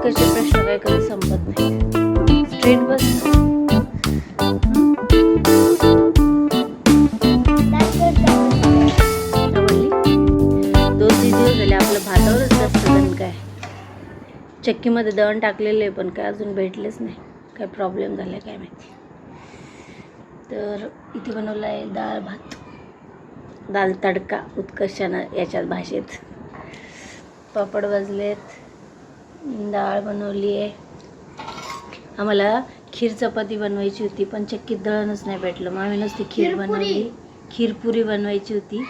उत्कर्षचे प्रश्न काय कधी संपत नाही. स्ट्रेट बस दोन तीन दिवस झाले आपलं भातावरच जास्त दण काय. चक्कीमध्ये दळण टाकलेलं आहे पण काय अजून भेटलेच नाही. काय प्रॉब्लेम झाला काय माहिती. तर इथे बनवलं आहे डाळ भात. दाल तडका उत्कर्षानं याच्यात भाषेत. पापड भाजलेत. डाळ बनवली आहे. आम्हाला खीर चपाती बनवायची होती पण चक्कीत दळणच नाही भेटलं. मग आम्ही नुसती खीर. बनवली. खीरपुरी बनवायची होती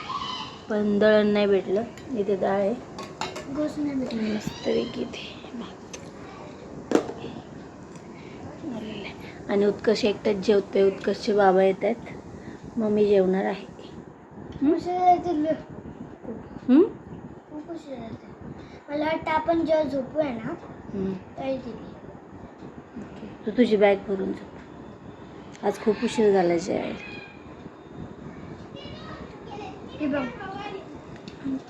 पण दळण नाही भेटलं. इथे डाळ आहे. मस्तपैकी इथे. आणि उत्कर्ष एकटाच जेवतोय. उत्कर्षचे बाबा येत आहेत. मम्मी जेवणार आहे? मला वाटतं आपण जेव्हा झोपूया ना. तरी दिली ओके. तू तुझी बॅग भरून झोप. आज खूप उशीर झाला जेवायला. हे बघ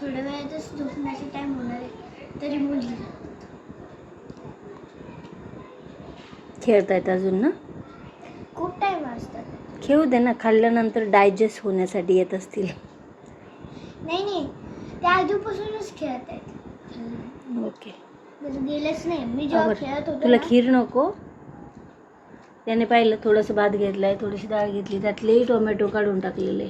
थोड्या वेळातच झोपण्याचा टाइम होणार आहे तरी मुली खेळतायत अजून ना? खूप टाइम वाजतात खेळू दे ना खाल्ल्यानंतर डायजेस्ट होण्यासाठी येत असतील. नाही नाही ते आधीपासूनच खेळत आहेत ओके. गेलेच नाही. मी जेव्हा. खेळत होतो तुला खीर नको. त्याने पाहिलं थोडंसं भात घेतलाय थोडीशी डाळ घेतली त्यातलेही टोमॅटो काढून टाकलेले.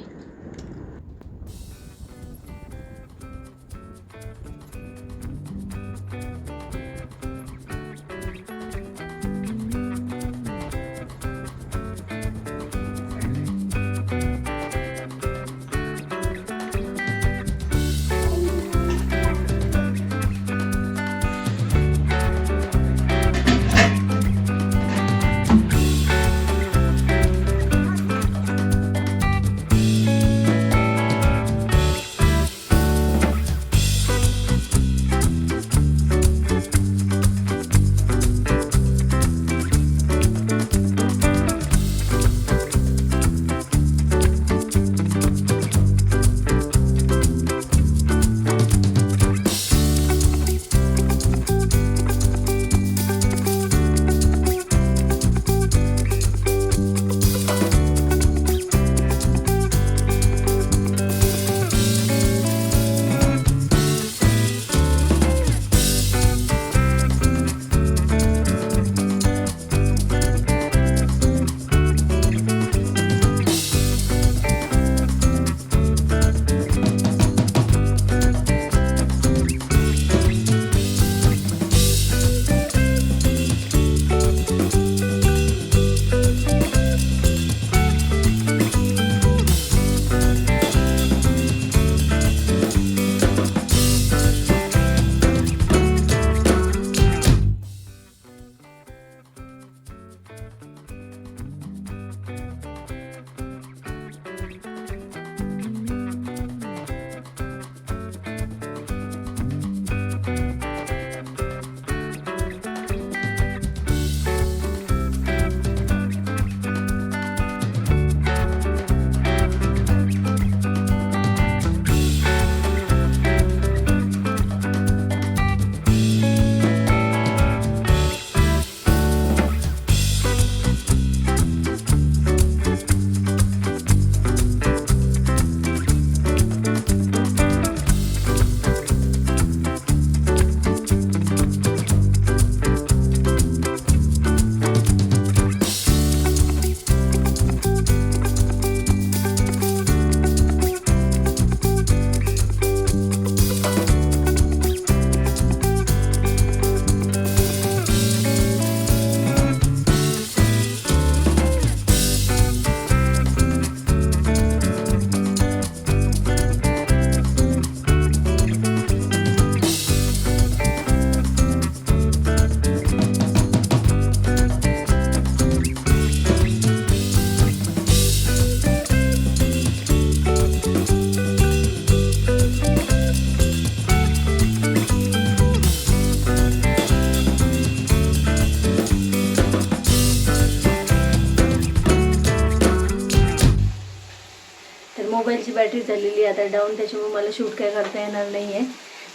बॅटरी झालेली आता डाऊन त्याच्यामुळे मला शूट काय करता येणार नाही आहे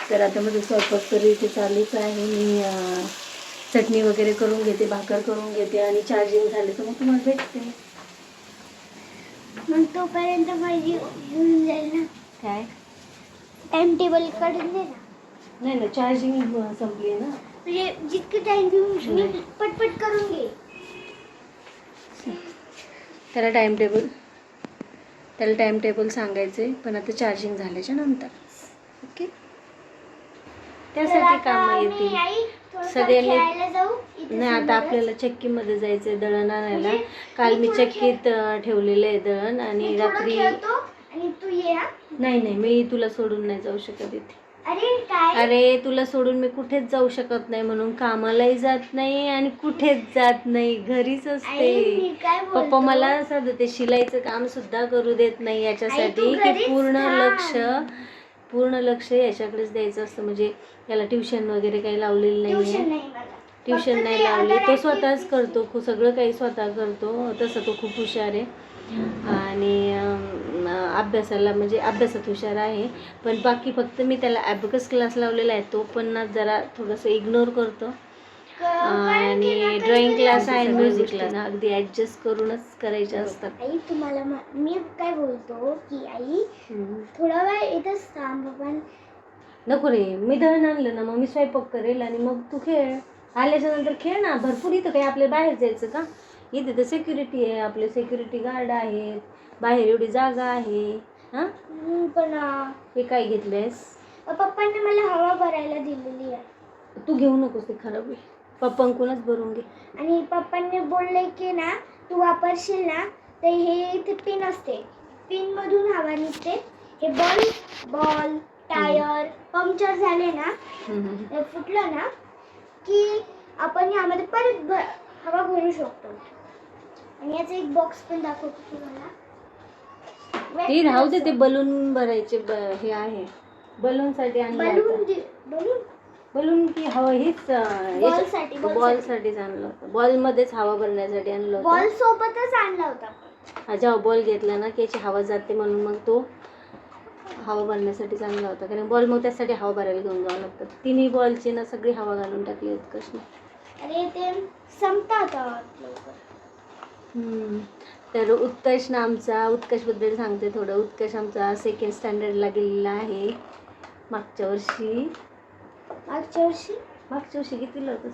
तर आता माझं स्वयंपाक तरी इथे चालूच आहे. मी चटणी वगैरे करून घेते भाकर करून घेते आणि चार्जिंग झाले तर मग तुम्हाला भेटते. मग तोपर्यंत माझी होऊन जाईल ना. काय? टाइम टेबल काढून दे ना. नाही ना चार्जिंग संपली ना. म्हणजे जितकं टाइम घेऊन पटपट करून घे. त्याला टाइम टेबल त्याला टाइम टेबल सांगायचं आहे पण आता चार्जिंग झाल्याच्यानंतर. ओके त्यासाठी कामं येतील. सगळ्यांनी- नाही आता. आपल्याला चक्कीमध्ये जायचंय दळण आणायला. म्हणजे काल मी चक्कीत ठेवलेलं आहे दळण आणि रात्री नाही नाही मी तुला सोडून नाही जाऊ शकत इथे. अरे काय? अरे तुला सोडून मी कुठेच जाऊ शकत नाही म्हणून कामालाही जात नाही आणि कुठेच जात नाही. घरीच असते. पप्पा मला साधं ते शिलाईचं काम सुद्धा करू देत नाही याच्यासाठी. की पूर्ण. लक्ष पूर्ण लक्ष याच्याकडेच द्यायचं असतं. म्हणजे याला ट्युशन वगैरे काही लावलेलं ट्युशन नाही ट्युशन नाही लावली. तो स्वतःच करतो. सगळं काही स्वतः करतो. तसं तो खूप हुशार आहे. आणि अभ्यासाला म्हणजे अभ्यासात हुशार आहे. पण बाकी फक्त मी त्याला ॲबकस क्लास लावलेला आहे तो पण ना जरा थोडंसं इग्नोर करतो. आणि ड्रॉइंग क्लास आहे म्युझिक क्लास अगदी ॲडजस्ट करूनच करायचे असतात. आई तुम्हाला मा- काय बोलतो की आई. थोडा वेळ इथंच थांब पण नको रे मी दळण आणलं ना मग मी स्वयंपाक करेल आणि मग तू खेळ. आल्याच्यानंतर खेळ ना भरपूर इथं काही आपल्या बाहेर जायचं का? इथे तर सिक्युरिटी आहे आपले सिक्युरिटी गार्ड आहेत. बाहेर एवढी जागा आहे. हां? पण हे काय घेतलेस पप्पांनी मला हवा भरायला दिलेली आहे. तू घेऊ नकोस ते खराब आहे. पप्पांकूनच भरून घे. आणि पप्पांनी बोलले की ना तू वापरशील ना तर हे इथे पिन असते. पिन मधून हवा निघते. हे बॉल बॉल टायर पंक्चर झाले ना. ते फुटलं ना की आपण यामध्ये परत हवा भरू शकतो. आणि याचा एक बॉक्स पण दाखवतो तुम्हाला. ते राहू दे ते बलून भरायचे ब- हे आहे. बलून आणलं दि- बलून? बलून की हवा हेच बॉल बॉल साठीच आणलं होतं. बॉल मध्येच हवा भरण्यासाठी आणलं बॉल होतं सोबतच आणला होता जेव्हा बॉल घेतला ना की याची हवा जाते म्हणून मग तो हवा भरण्यासाठी चांगला होता. कारण बॉल मग त्यासाठी हवा भरायला घेऊन जावं लागतं. तिन्ही बॉलची ना सगळी हवा घालून टाकली उत्कर्षने अरे ते संपतात लवकर. तर उत्कर्ष ना आमचा उत्कर्षबद्दल सांगते थोडं. उत्कर्ष आमचा सेकंड स्टँडर्डला गेलेला आहे. मागच्या वर्षी. मागच्या वर्षी? मागच्या वर्षी कितीला होतंस?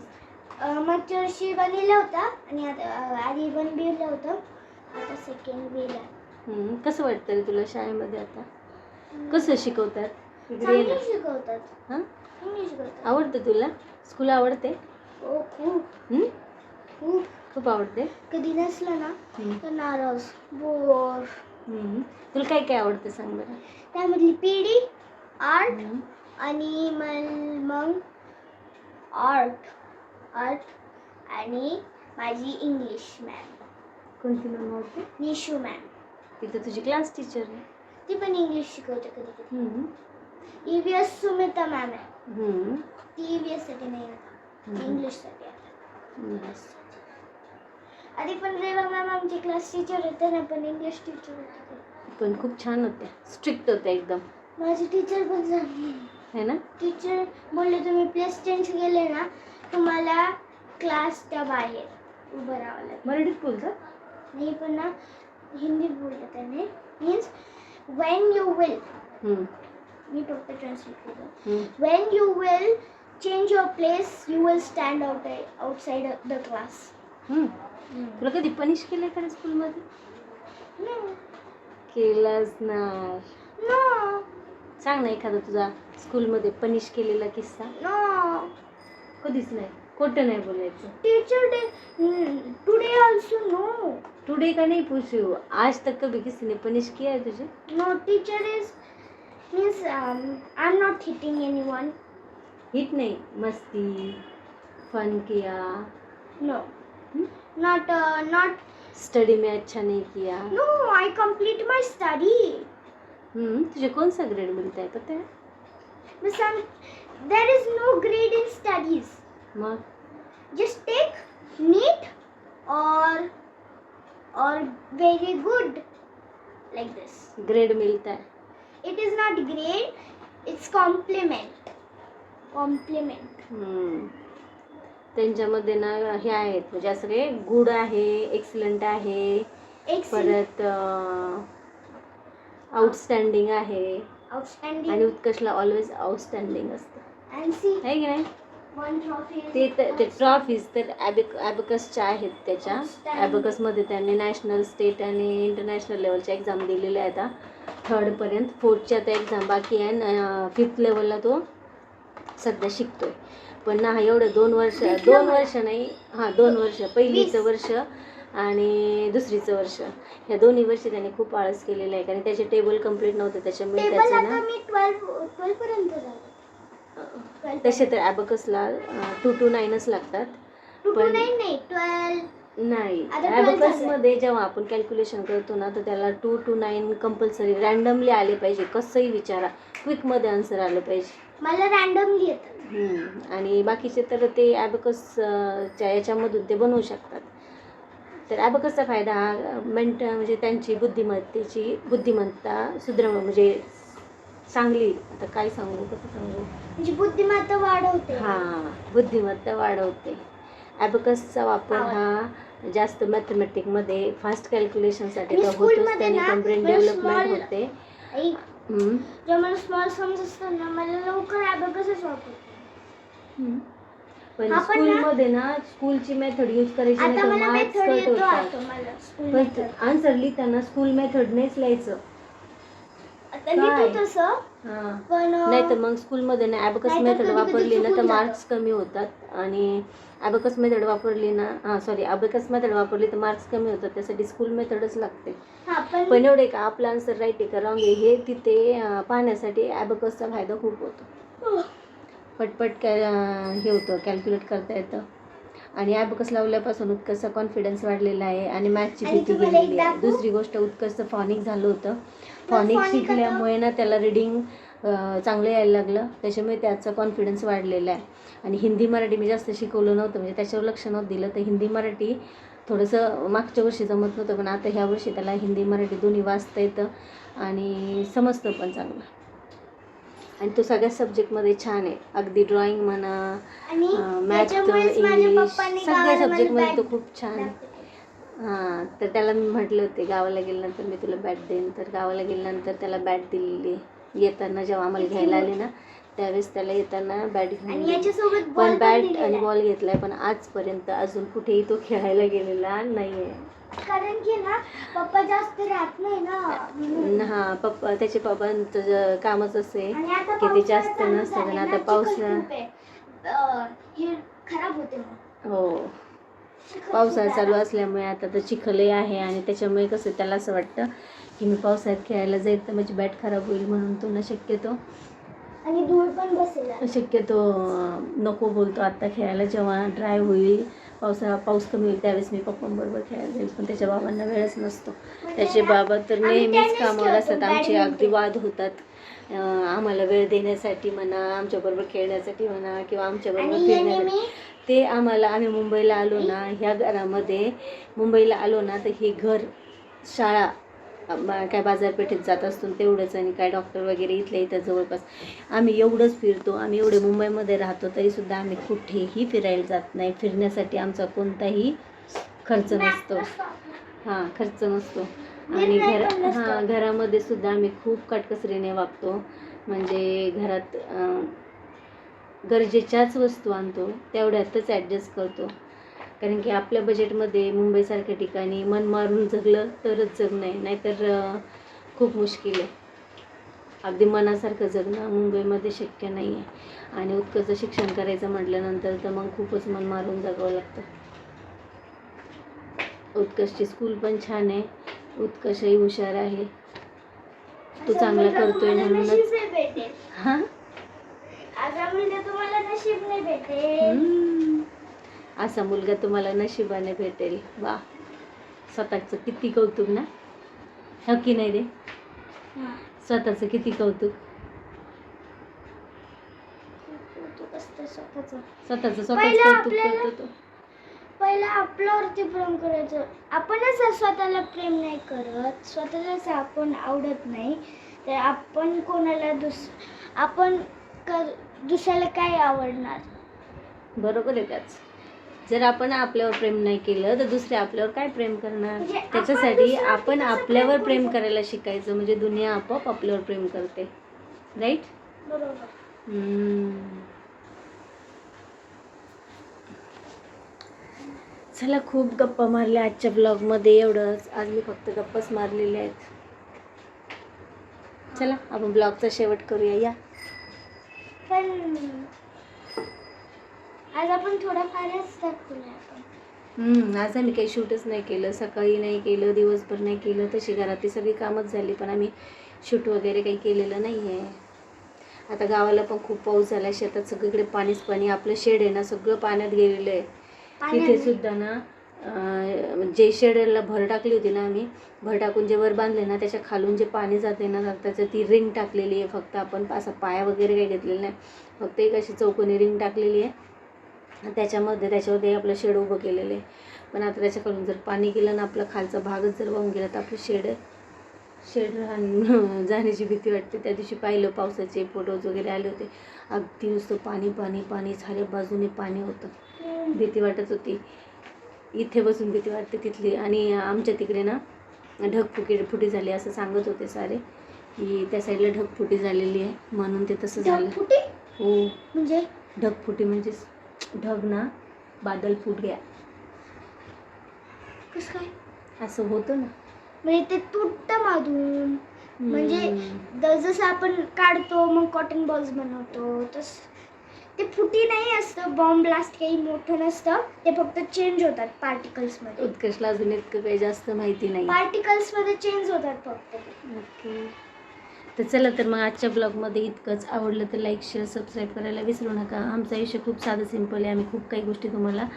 अं, मागच्या वर्षी बनलेला होता आणि आता आधी पण बिरलं होतं. आता सेकंड बिला. कसं वाटतं रे तुला शाळेमध्ये आता? कसं शिकवतात? शिकवतात. हां? आवडतं तुला? स्कूल आवडते? हो खूप? खूप. खूप आवडते कधी नसलं ना. तर नाराज बोर हम्म. तुला काय काय आवडतं सांग बरं त्यामधली पिढी आर्ट हम्म. आणि मग मग आर्ट आर्ट आणि माझी इंग्लिश मॅम कोणती मॅम आवडते निशू मॅम तिथं तुझी क्लास टीचर आहे ती पण इंग्लिश शिकवते कधी कधी. E V S Sumita ma'am आहे हम्म. ती ई व्ही एससाठी नाही आता हम्म. इंग्लिशसाठी Nice. आधी पण रेवा मॅम आमची क्लास टीचर होते ना पण इंग्लिश टीचर होते पण खूप छान होत्या. स्ट्रिक्ट होत्या एकदम. माझी टीचर पण चांगली है ना? टीचर बोलले तुम्ही प्लेस चेंज केले ना तुम्हाला क्लासच्या बाहेर उभं राहावं लागेल. मराठीत बोलतात नाही पण ना हिंदीत बोललं त्याने. मीन्स वेन यू विल हम्म. मी फक्त ट्रान्सलेट केलं. हम्म. When you will change your place you will stand out outside the class. तुला कधी पनिश केलंय का स्कूलमध्ये केलंच ना. नो सांग ना एखादा तुझा स्कूलमध्ये पनिश केलेला किस्सा. नो कधीच नाही. खोटं नाही बोलायचं. Teacher day today also no today का नहीं पूछ? रही हूँ आज तक कभी किसी ने पनिश किया है तुझे? No teacher is means I am not hitting any one hit नहीं. मस्ती फन किया. No? not uh, not study में अच्छा नहीं KIA no I complete my study hmm तुझे कौन सा grade मिलता है पता है बस आई there is no grade in studies माँ just take neat or or very good like this grade मिलता है it is not grade it's compliment compliment hmm त्यांच्यामध्ये ना हे आहेत. म्हणजे असं काही गुड आहे एक्सलंट आहे. परत आउटस्टँडिंग आहे. आणि आउटस्टँडिंग उत्कर्षला ऑलवेज आउटस्टँडिंग असतं. आहे की नाही? ते ते ट्रॉफीज तर ॲबिक ॲबकसच्या आहेत त्याच्या. ॲबकसमध्ये त्यांनी नॅशनल स्टेट आणि इंटरनॅशनल लेवलच्या एक्झाम दिलेल्या आहेत आता थर्डपर्यंत फोर्थची आता एक्झाम बाकी आहे आणि फिफ्थ लेवलला तो सध्या शिकतोय. पण ना एवढं दोन वर्ष दोन वर्ष नाही हां दोन वर्ष पहिलीचं वर्ष आणि दुसरीचं वर्ष. ह्या दोन्ही वर्षी त्याने खूप आळस केलेला आहे कारण त्याचे टेबल कंप्लीट नव्हते त्याच्यामुळे त्याचं ना तसे तर ॲबकसला टू टू नाईनच लागतात. पण- नाही ट्वेल्व नाही आता twelve ॲबकस झालंय. मध्ये जेव्हा आपण कॅल्क्युलेशन करतो ना तर त्याला two two nine compulsory randomly आले पाहिजे. कसंही विचारा क्विकमध्ये आन्सर आलं पाहिजे. मला रॅन्डमली येतं हम्म. आणि बाकीचे तर ते ॲबकसच्या याच्यामधून ते बनवू शकतात तर ॲबकसचा फायदा हा मेंट म्हणजे त्यांची बुद्धिमत्तेची बुद्धिमत्ता सुदृढ म्हणजे चांगली आता काय सांगू कसं सांगू म्हणजे बुद्धिमत्ता वाढवते हां बुद्धिमत्ता वाढवते ॲबकसचा वापर. हा जास्त मॅथमॅटिकमध्ये फास्ट कॅल्क्युलेशनसाठी आणि तर school होतोच मध्ये त्याने ना, पण ब्रेन मला डेव्हलपमेंट होते. जेव्हा मला स्मॉल सम्स असतात ना मला लवकर ॲबॅकसच वापरतो. पण आपण ना- स्कूलमध्ये ना स्कूलची मेथड यूज करायची नाही आता तर मला मार्क्स मेथड कट येतो होतात आता मला. स्कूल पण आन्सर लिहिताना स्कूल मेथडनेच लिहायचं. तसं हां. पण नाही तर मग स्कूलमध्ये ना ॲबकस नाहीतर मेथड कधी-कधी वापरली ना तर चुकून मार्क्स कमी होतात. आणि ॲबकस मेथड वापरली ना हां सॉरी ॲबकस मेथड वापरली तर मार्क्स कमी होतात. त्यासाठी स्कूल मेथडच लागते. हा पण पण एवढे का आपला आन्सर राईट आहे का रॉंग आहे हे तिथे अं, पाहण्यासाठी ॲबकसचा फायदा खूप होतो. पटपट कॅ अं, हे होतं कॅल्क्युलेट करता येतं. आणि ॲबकस लावल्यापासून उत्कर्षचा कॉन्फिडन्स वाढलेला आहे. आणि मॅथची आणि भीती तुम्हाला एक गेलेली आहे. दाखवू? दुसरी गोष्ट उत्कर्षचं फॉनिक झालं होतं. फॉनिक शिकल्यामुळे ना त्याला रिडिंग चांगलं यायला लागलं. त्याच्यामुळे त्याचा कॉन्फिडन्स वाढलेला आहे. आणि हिंदी मराठी मी जास्त शिकवलं नव्हतं. म्हणजे त्याच्यावर लक्ष नव्हतं दिलं. तर हिंदी मराठी थोडंसं मागच्या वर्षी जमत नव्हतं. पण आता ह्या वर्षी त्याला हिंदी मराठी दोन्ही वाचता येतं. आणि समजतं पण चांगलं. आणि तो सगळ्या सब्जेक्टमध्ये छान आहे. अगदी ड्रॉइंग म्हणा मॅथ इंग्लिश सगळ्या सब्जेक्टमध्ये तो खूप छान आहे. हां तर त्याला मी म्हटले होते गावाला गेल्यानंतर मी तुला बॅट देईन तर गावाला गेल्यानंतर त्याला बॅट दिलेली येताना जेव्हा आम्हाला घ्यायला आले ना त्यावेळेस त्याला येताना बॅट घेऊन. याच्यासोबत पण बॅट आणि आहे. बॉल घेतलाय पण आजपर्यंत अजून कुठेही तो खेळायला गेलेला नाहीये कारण की ना पप्पा जास्त राहत नाही ना म्हणून. हा पप्पा त्याचे पप्पांचं ज- कामच असे आणि आता किती पावसाळा जास्त चालू नसतं पण ना, आता चिखल पावसा खूप आहे. अं, हे खराब होते मग. हो पावसाळा चालू. असल्यामुळे आता तर चिखलही आहे आणि त्याच्यामुळे कसं त्याला असं वाटतं की मी पावसाळ्यात खेळायला जाईल तर माझी बॅट खराब होईल म्हणून तो ना शक्यतो आणि धूळ पण बसेल. शक्यतो नको बोलतो आत्ता खेळायला. जेव्हा ड्राय होईल पावसाळा पाऊस कमी होईल त्यावेळेस मी पप्पांबरोबर खेळायला जाईल. पण त्याच्या बाबांना वेळच नसतो. त्याचे बाबा तर नेहमीच कामावर असतात. आमचे. अगदी वाद होतात. आम्हाला वेळ देण्यासाठी म्हणा आमच्याबरोबर खेळण्यासाठी म्हणा किंवा आमच्याबरोबर फिरण्यासाठी. ते आम्हाला आम्ही मुंबईला आलो ना ह्या घरामध्ये मुंबईला आलो ना तर हे घर शाळा काय बाजारपेठेत जात असतो तेवढंच आणि काय डॉक्टर वगैरे इथल्या इथं जवळपास. आम्ही एवढंच फिरतो आम्ही एवढे मुंबईमध्ये राहतो तरीसुद्धा आम्ही कुठेही फिरायला जात नाही. फिरण्यासाठी आमचा कोणताही खर्च नसतो. हां खर्च नसतो. आणि घर. हां घरामध्ये सुद्धा आम्ही खूप काटकसरीने वागतो. म्हणजे घरात गरजेच्याच वस्तू आणतो तेवढ्यातच ॲडजस्ट करतो. कारण की आपल्या बजेटमध्ये मुंबईसारख्या ठिकाणी मन मारून जगलं तरच जगणं आहे नाहीतर खूप मुश्किल आहे. अगदी मनासारखं जगणं मुंबईमध्ये शक्य नाही आहे आणि उत्कर्ष शिक्षण करायचं म्हटल्यानंतर तर मग खूपच मन मारून जगावं लागतं. उत्कर्षची स्कूल पण छान आहे. उत्कर्षही हुशार आहे. तो चांगला करतोय म्हणूनच. हां? असा मुलगा तुम्हाला नशीब नाही भेटेल. हम्म. असा मुलगा तुम्हाला नशिबाने भेटेल. वा. स्वतःचं किती कौतुक ना? हो की नाही रे. स्वतःचं किती कौतुक? स्वतःचं. स्वतःचं कौतुक पहिलं आपल्यावरती प्रेम करायचं. आपणच स्वतःला प्रेम नाही करत. स्वतःलाच आपण आवडत नाही. तर आपण कोणाला दुस आपण कर दुसऱ्याला काय आवडणार? बरोबर आहे त्याच. जर आपण आपल्यावर प्रेम नाही केलं तर दुसरे आपल्यावर काय प्रेम करणार? म्हणजे आपण त्याच्यासाठी आपण कसं आपल्यावर प्रेम प्रेम करू करायला शिकायचं. म्हणजे दुनिया आपोआप आपल्यावर प्रेम करते. राईट बरोबर. चला खूप गप्पा मारल्या आजच्या ब्लॉगमध्ये एवढंच. आज मी फक्त गप्पाच मारलेल्या आहेत. चला आपण ब्लॉगचा शेवट करूया. या. पण आज आपण थोडाफारच दाखवूया आपण हम्म, आज आम्ही काही शूटच नाही केलं सकाळी नाही केलं दिवसभर नाही केलं तशी घरातली सगळी कामच झाली पण आम्ही शूट वगैरे काही केलेलं नाही आहे आता गावाला पण खूप पाऊस झाला शेतात सगळीकडे पाणीच पाणी आपलं शेड आहे ना सगळं पाण्यात गेलेलं आहे. तिथे सुद्धा ना जे शेडला भर टाकली होती ना आम्ही भर टाकून जे वर बांधले ना त्याच्या खालून जे पाणी जाते ना त्याचं ती रिंग टाकलेली आहे फक्त आपण असा पाया वगैरे काही घेतलेलं नाही. फक्त एक अशी चौकोनी रिंग टाकलेली आहे. त्याच्यामध्ये त्याच्यावरती आपलं शेड उभं केलेलं आहे. पण आता त्याच्याकडून जर पाणी गेलं ना आपला खालचा भागच जर वाहून गेला तर आपलं शेड शेड राहण जाण्याची भीती वाटते. त्या दिवशी पाहिलं पावसाचे फोटोज वगैरे आले होते. अगदी नुसतं पाणी पाणी पाणी झाल्या बाजूने पाणी होतं. भीती वाटत होती. इथे बसून भीती वाटते तिथली. आणि आमच्या तिकडे ना ढगफुटी फुटी झाली असं सांगत होते सारे. की त्या साईडला ढगफुटी झालेली आहे. म्हणून ते तसं झालं. हो. म्हणजे? ढगफुटी म्हणजे ढग ना बादल फुट गया. कसं काय? असं होतं ना. म्हणजे ते तुटतं मधून. म्हणजे जसं आपण काढतो मग कॉटन बॉल्स बनवतो तस. ते फुटी नाही असतं बॉम्ब ब्लास्ट काही मोठं नसतं ते फक्त चेंज होतात पार्टिकल्समध्ये. उत्कर्षला अजून इतकं काही जास्त माहिती नाही. पार्टिकल्समध्ये चेंज होतात फक्त. ओके. तर चला तर मग आजच्या ब्लॉगमध्ये इतकंच. आवडलं तर लाईक शेअर सबस्क्राईब करायला विसरू नका. आमचं आयुष्य खूप साधं सिंपल आहे. आम्ही खूप काही गोष्टी तुम्हाला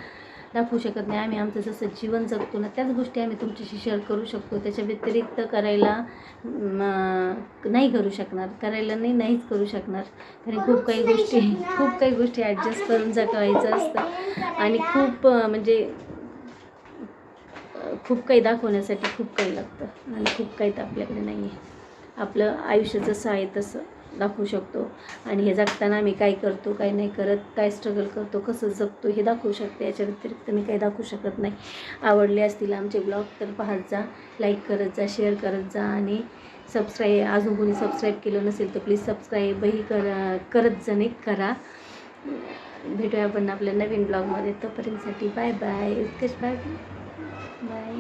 दाखवू शकत नाही. आम्ही आमचं जसं जीवन जगतो ना त्याच गोष्टी आम्ही तुमच्याशी शेअर करू शकतो. त्याच्या व्यतिरिक्त करायला नाही करू शकणार. करायला नाही नाहीच करू शकणार. कारण खूप काही गोष्टी खूप काही गोष्टी ॲडजस्ट करून जगवायचं असतं. आणि खूप म्हणजे खूप काही दाखवण्यासाठी खूप काही लागतं. आणि खूप काही तर आपल्याकडे नाही आहे आपलं आयुष्य जसं आहे तसं. दाखवू शकतो. आणि हे जगताना आम्ही काय करतो काय नाही करत काय स्ट्रगल करतो कसं जगतो हे दाखवू शकते. याच्या व्यतिरिक्त मी काही दाखवू शकत नाही. आवडले असतील आमचे ब्लॉग तर पाहत जा लाईक करत जा शेअर करत जा आणि सबस्क्राईब अजून कोणी सबस्क्राईब केलं नसेल तर प्लीज सबस्क्राईबही कर करत जाणे करा. भेटूया आपण आपल्या नवीन ब्लॉगमध्ये तोपर्यंतसाठी बाय बाय इतकेच बाय बाय